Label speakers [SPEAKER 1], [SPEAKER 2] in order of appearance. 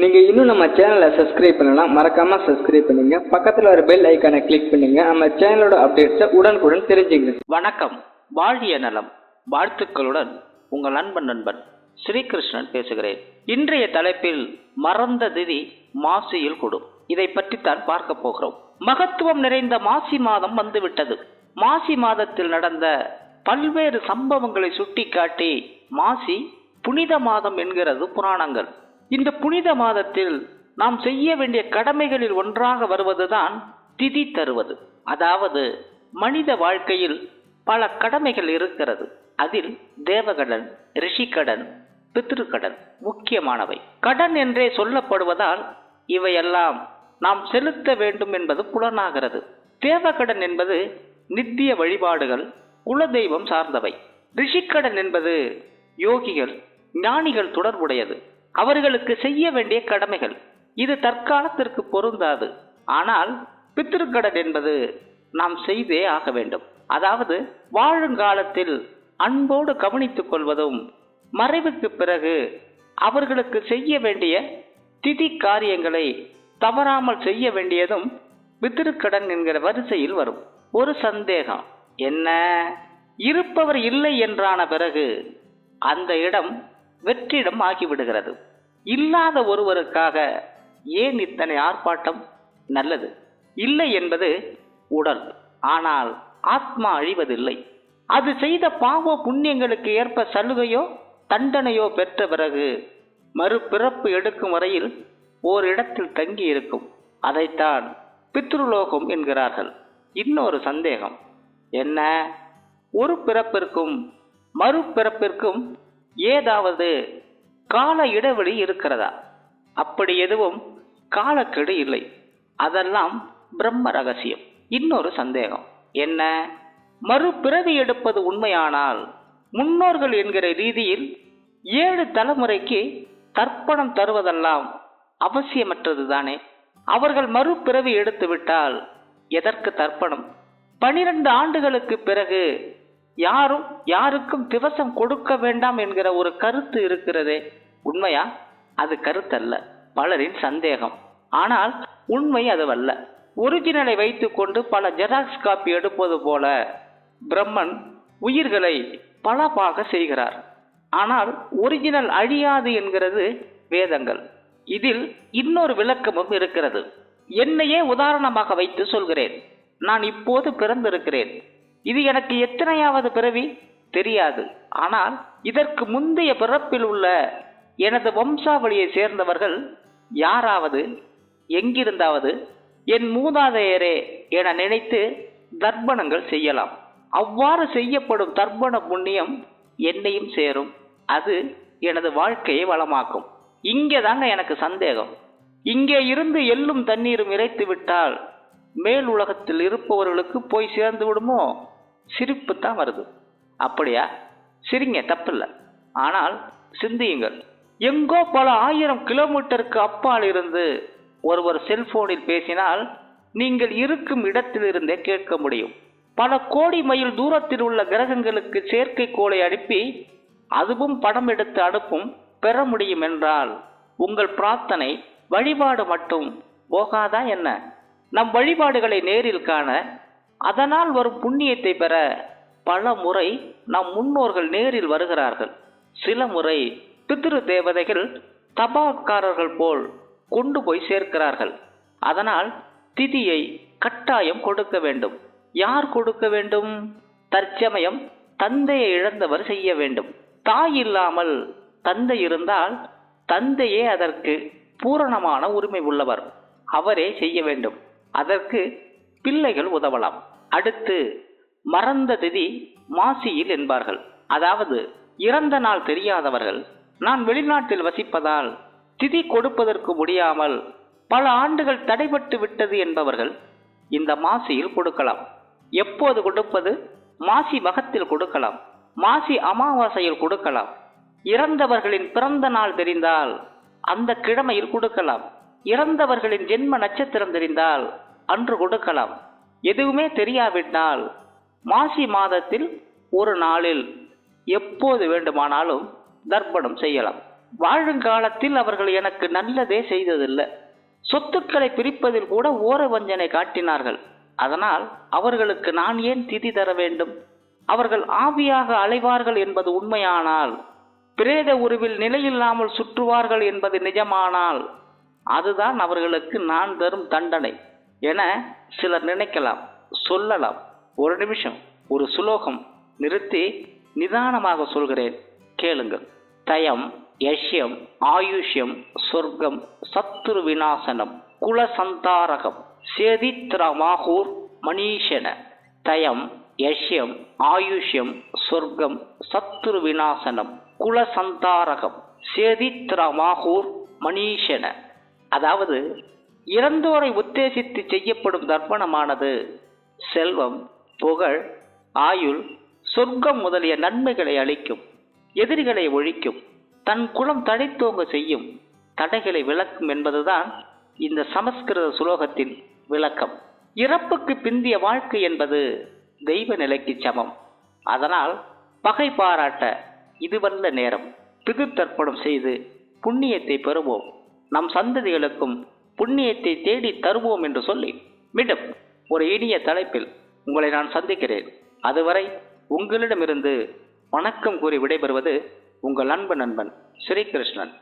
[SPEAKER 1] நீங்கள் இன்னும் நம்ம சேனலை சப்ஸ்கிரைப் பண்ணலாம் மறக்காம சப்ஸ்கிரைப் பண்ணுங்க. பக்கத்தில் வர பெல் ஐக்கானை கிளிக் பண்ணுங்க. நம்ம சேனலோட அப்டேட்ஸை உடனுக்குடன் தெரிஞ்சுங்க
[SPEAKER 2] வணக்கம். வாழிய நலம். வாழ்த்துக்களுடன் உங்கள் நண்பன் நண்பன் ஸ்ரீகிருஷ்ணன் பேசுகிறேன். இன்றைய தலைப்பில் மறந்த திதி மாசியில் கொடு. இதை பற்றித்தான் பார்க்க போகிறோம். மகத்துவம் நிறைந்த மாசி மாதம் வந்துவிட்டது. மாசி மாதத்தில் நடந்த பல்வேறு சம்பவங்களை சுட்டிக்காட்டி மாசி புனித மாதம் என்கிறது புராணங்கள். இந்த புனித மாதத்தில் நாம் செய்ய வேண்டிய கடமைகளில் ஒன்றாக வருவதுதான் திதி தருவது. அதாவது மனித வாழ்க்கையில் பல கடமைகள் இருக்கிறது. அதில் தேவகடன் ரிஷிக்கடன் பித்ருக்கடன் முக்கியமானவை. கடன் என்றே சொல்லப்படுவதால் இவையெல்லாம் நாம் செலுத்த வேண்டும் என்பது புலனாகிறது. தேவகடன் என்பது நித்திய வழிபாடுகள் குலதெய்வம் சார்ந்தவை. ரிஷிக்கடன் என்பது யோகிகள் ஞானிகள் தொடர்புடையது. அவர்களுக்கு செய்ய வேண்டிய கடமைகள். இது தற்காலத்திற்கு பொருந்தாது. ஆனால் பித்திருக்கடன் என்பது நாம் செய்தே ஆக வேண்டும். அதாவது வாழுங்காலத்தில் அன்போடு கவனித்துக் கொள்வதும் மறைவுக்கு பிறகு அவர்களுக்கு செய்ய வேண்டிய திதி காரியங்களை தவறாமல் செய்ய வேண்டியதும் பித்திருக்கடன் என்கிற வரிசையில் வரும். ஒரு சந்தேகம் என்ன? இருப்பவர் இல்லை என்றான பிறகு அந்த இடம் வெற்றிடம் ஆகிவிடுகிறது. இல்லாத ஒருவருக்காக ஏன் இத்தனை ஆர்ப்பாட்டம்? நல்லது. இல்லை என்பது உடல். ஆனால் ஆத்மா அழிவதில்லை. அது செய்த பாவ புண்ணியங்களுக்கு ஏற்ப சலுகையோ தண்டனையோ பெற்ற பிறகு மறுபிறப்பு எடுக்கும் வரையில் ஓரிடத்தில் தங்கி இருக்கும். அதைத்தான் பித்ருலோகம் என்கிறார்கள். இன்னொரு சந்தேகம். என்ன? ஒரு பிறப்பிற்கும் மறுபிறப்பிற்கும் ஏதாவது கால இடைவெளி இருக்கிறதா? அப்படி எதுவும் காலக்கெடு இல்லை. அதெல்லாம் பிரம்ம ரகசியம். இன்னொரு சந்தேகம். என்ன? மறுபிறவி எடுப்பது உண்மையானால் முன்னோர்கள் என்கிற ரீதியில் ஏழு தலைமுறைக்கு தர்ப்பணம் தருவதெல்லாம் அவசியமற்றது தானே அவர்கள் மறுபிறவி எடுத்து விட்டால் எதற்கு தர்ப்பணம்? பனிரெண்டு ஆண்டுகளுக்கு பிறகு யாரும் யாருக்கும் திவசம் கொடுக்க வேண்டாம் என்கிற ஒரு கருத்து இருக்கிறதே. உண்மையா? அது கருத்தல்ல. பலரின் சந்தேகம். ஆனால் உண்மை அதுவல்ல. ஒரிஜினலை வைத்துக்கொண்டு பல ஜெராக்ஸ் காப்பி எடுப்பது போல பிரம்மன் உயிர்களை பலபாக செய்கிறார். ஆனால் ஒரிஜினல் அழியாது என்கிறது வேதங்கள். இதில் இன்னொரு விளக்கமும் இருக்கிறது. என்னையே உதாரணமாக வைத்து சொல்கிறேன். நான் இப்போது பிறந்திருக்கிறேன். இது எனக்கு எத்தனையாவது பிறவி? தெரியாது. ஆனால் இதற்கு முந்தைய பிறப்பில் உள்ள எனது வம்சாவளியை சேர்ந்தவர்கள் யாராவது எங்கிருந்தாவது என் மூதாதையரே என நினைத்து தர்ப்பணங்கள் செய்யலாம். அவ்வாறு செய்யப்படும் தர்ப்பண புண்ணியம் என்னையும் சேரும். அது எனது வாழ்க்கையை வளமாக்கும். இங்கே தாங்க எனக்கு சந்தேகம். இங்கே இருந்து எள்ளும் தண்ணீரும் இறைத்து விட்டால் மேல் உலகத்தில் இருப்பவர்களுக்கு போய் சேர்ந்து விடுமோ? சிரிப்பு தான் வருது. அப்படியா? சிரிங்க தப்பில்லை. ஆனால் சிந்தியுங்கள். எங்கோ பல ஆயிரம் கிலோமீட்டருக்கு அப்பால் இருந்து ஒருவர் செல்போனில் பேசினால் நீங்கள் இருக்கும் இடத்திலிருந்தே கேட்க முடியும். பல கோடி மைல் தூரத்தில் உள்ள கிரகங்களுக்கு செயற்கைக்கோளை அனுப்பி அதுவும் படம் எடுத்து அனுப்பும் பெற முடியும் என்றால் உங்கள் பிரார்த்தனை வழிபாடு மட்டும் போகாதா என்ன? நம் வழிபாடுகளை நேரில் காண அதனால் வரும் புண்ணியத்தை பெற பல முறை நம் முன்னோர்கள் நேரில் வருகிறார்கள். சில முறை பித்ரு தேவதைகள் தபாக்காரர்கள் போல் கொண்டு போய் சேர்க்கிறார்கள். அதனால் திதியை கட்டாயம் கொடுக்க வேண்டும். யார் கொடுக்க வேண்டும்? தற்சமயம் தந்தையை இழந்தவர் செய்ய வேண்டும். தாய் இல்லாமல் தந்தை இருந்தால் தந்தையே அதற்கு பூரணமான உரிமை உள்ளவர். அவரே செய்ய வேண்டும். அதற்கு பிள்ளைகள் உதவலாம். அடுத்து மறந்த திதி மாசியில் என்பார்கள். அதாவது இறந்த நாள் தெரியாதவர்கள். நான் வெளிநாட்டில் வசிப்பதால் திதி கொடுப்பதற்கு முடியாமல் பல ஆண்டுகள் தடைபட்டு விட்டது என்பவர்கள் இந்த மாசியில் கொடுக்கலாம். எப்போது கொடுப்பது? மாசி மகத்தில் கொடுக்கலாம். மாசி அமாவாசையில் கொடுக்கலாம். இறந்தவர்களின் பிறந்த நாள் தெரிந்தால் அந்த கிழமையில் கொடுக்கலாம். இறந்தவர்களின் ஜென்ம நட்சத்திரம் தெரிந்தால் அன்று கொடுக்கலாம். எதுவுமே தெரியாவிட்டால் மாசி மாதத்தில் ஒரு நாளில் எப்போது வேண்டுமானாலும் தர்ப்பணம் செய்யலாம். வாழுங்காலத்தில் அவர்கள் எனக்கு நல்லதே செய்ததில்லை. சொத்துக்களை பிரிப்பதில் கூட ஓர வஞ்சனை காட்டினார்கள். அதனால் அவர்களுக்கு நான் ஏன் திதி தர வேண்டும்? அவர்கள் ஆவியாக அலைவார்கள் என்பது உண்மையானால் பிரேத உருவில் நிலையில்லாமல் சுற்றுவார்கள் என்பது நிஜமானால் அதுதான் அவர்களுக்கு நான் தரும் தண்டனை. என சிலர் நினைக்கலாம். சொல்லலாம். ஒரு நிமிஷம் ஒரு சுலோகம் நிறுத்தி நிதானமாக சொல்கிறேன். கேளுங்கள். தயம் யஷ்யம் ஆயுஷ்யம் சொர்க்கம் சத்துரு விநாசனம் குலசந்தாரகம் சேதித்ரமாகூர் மணீஷன. தயம் யஷ்யம் ஆயுஷ்யம் சொர்க்கம் சத்துரு விநாசனம் குலசந்தாரகம் சேதித்ரமாகூர் மணீஷன. அதாவது இறந்தோரை உத்தேசித்து செய்யப்படும் தர்ப்பணமானது செல்வம் புகழ் ஆயுள் சொர்க்கம் முதலிய நன்மைகளை அளிக்கும் எதிரிகளை ஒழிக்கும் தன் குலம் தழைத்தோங்க செய்யும் தடைகளை விளக்கும் என்பதுதான் இந்த சமஸ்கிருத சுலோகத்தின் விளக்கம். இறப்புக்கு பிந்திய வாழ்க்கை என்பது தெய்வ நிலைக்கு சமம். அதனால் பகை பாராட்ட இதுவல்ல நேரம் பிதுத்தர்ப்பணம் செய்து புண்ணியத்தை பெறுவோம். நம் சந்ததிகளுக்கும் புண்ணியத்தை தேடி தருவோம் என்று சொல்லி மீண்டும் ஒரு இனிய தலைப்பில் உங்களை நான் சந்திக்கிறேன். அதுவரை உங்களிடமிருந்து வணக்கம் கூறி விடைபெறுவது உங்கள் அன்பு நண்பன் ஸ்ரீகிருஷ்ணன்.